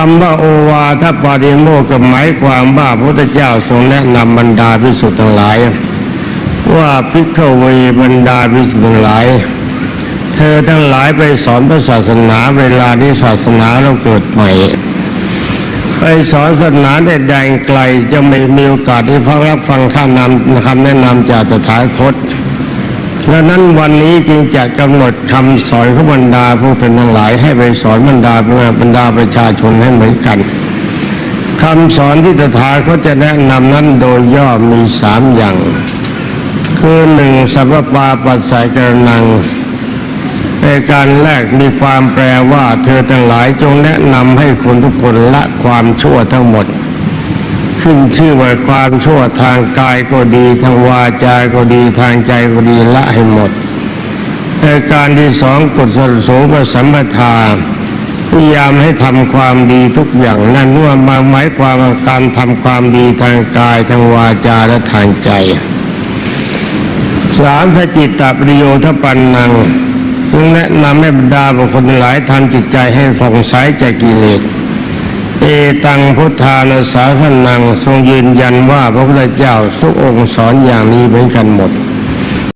คำว่าโอวาทปาติโมกข์ก็หมายความว่าพระพุทธเจ้าทรงแนะนำบรรดาพิสุทธิ์ทั้งหลาย ว่าพิกเวบรรดาพิสุทธิ์ทั้งหลาย เธอทั้งหลายไปสอนพระศาสนาเวลาที่ศาสนาเราเกิดใหม่ไปสอนศาสนาได้แดงไกลจะไม่มีโอกาสที่ฟังรับฟังข้านำคำแนะนำจากตถาคต ดังนั้นวันนี้จึงจะกำหนดคำสอนของบรรดาผู้เป็นทั้งหลาย ให้ไปสอนบรรดาบรรดาประชาชนให้เหมือนกันคำสอนที่ตถาคตจะแนะนำนั้นโดยย่อมีสามอย่าง คือหนึ่งสัพพปาปัสสายกรนังในการแรกมีความแปลว่าเธอทั้งหลายจงแนะนำให้คนทุกคนละความชั่วทั้งหมด ขึ้นชื่อว่าความชั่วทางกายก็ดี ทางวาจาก็ดีทางใจก็ดีละให้หมดในการที่สองกฎสรสูงกับสัมปทาพยายามให้ทำความดีทุกอย่างนั่นว่ามาหมายความว่าการทำความดีทางกายทางวาจาและทางใจสามพระจิตตปริโยทปันนังแนะนำให้บรรดาบุคคลหลายทำจิตใจให้ผ่องใสจากกิเลส ตังพุทธานาสาพนังทรงยืนยันว่าพระพุทธเจ้าทุกองค์สอนอย่างนี้เหมือนกันหมด